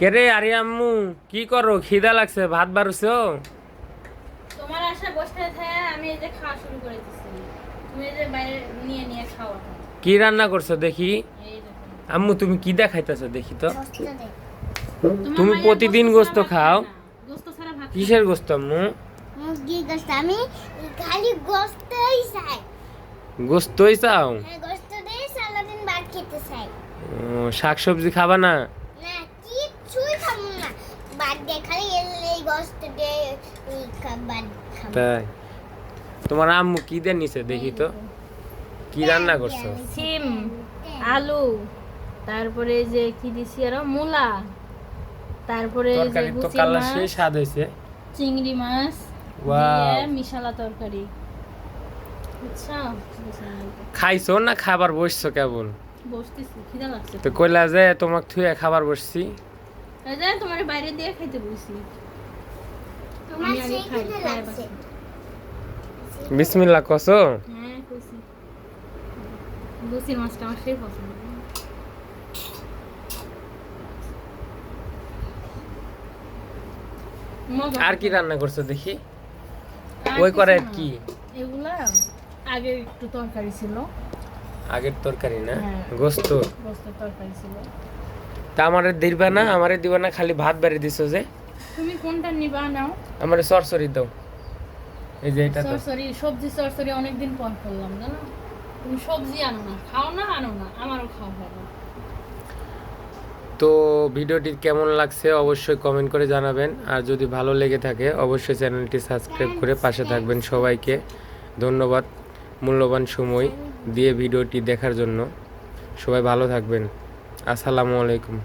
কেরে আরে আম্মু কি করো? খিদা লাগছে ভাত বারুছো তোমার আশা বসে থাকে আমি এই যে খাওয়া শুরু করে দিচ্ছি তুমি এই যে বাইরে নিয়ে নিয়ে খাওয়া কি রান্না করছ দেখি? আম্মু তুমি কি দেখাইতেছো দেখি তো? তুমি প্রতিদিন গোস্ত খাও। গোস্ত ছাড়া ভাত কিসের গোস্ত আম্মু? মুরগি গোস্ত আমি খালি গোস্তই চাই। গোস্তই চাও? হ্যাঁ গোস্ত দিয়ে সারাদিন ভাত খেতে চাই। ও, শাকসবজি খাবা না? না খালি এই- গোস্ত দিয়ে তাই? তোমার আম্মু কি দিয়ে নিছে দেখি তো? কি রান্না করছ? সিম আলু তারপরে যে কি দিছি আর? মূলা তারপরে যে তরকারি তো গুচি কালার সেই স্বাদ হয়েছে। চিংড়ি মাছ. মিশালা তরকারি। বুঝছ? খাইছো না খাবার বসছো কেবল? বসতেছি খিদা লাগছে তো কইলা যে তোমাক থুয়ে খাবার বসছি। এই যে তোমার বাইরে দিয়ে খাইতে বলছি। তোমার সেই খাই, লাগছে। বিসমিল্লাহ কসো? হ্যাঁ কইছি। মাছটা আমার সেই পছন্দ। আর কি রান্না করছ দেখি? ওই করে কি? এগুলা আগে একটু তরকারি ছিল। আগের তরকারি না? হ্যাঁ। গোস্ত? তরকারি ছিল। তা আমারে দিবা না আমারে দিবা না খালি ভাত বেড়ে দিছো যে। তুমি কোনটা নিবা নাও। আমারে সরসরি দাও। এই যে এটা সরসরি সবজি সরসরি অনেকদিন পর করলাম জানো? তুমি সবজি আনো না খাও না আনো না আমারও খাওয়া না। তো ভিডিওটি কেমন লাগছে অবশ্যই কমেন্ট করে জানাবেন আর যদি ভালো লেগে থাকে অবশ্যই চ্যানেলটি সাবস্ক্রাইব করে পাশে থাকবেন সবাইকে। ধন্যবাদ মূল্যবান সময় দিয়ে ভিডিওটি দেখার জন্য। সবাই ভালো থাকবেন। আসসালামু আলাইকুম।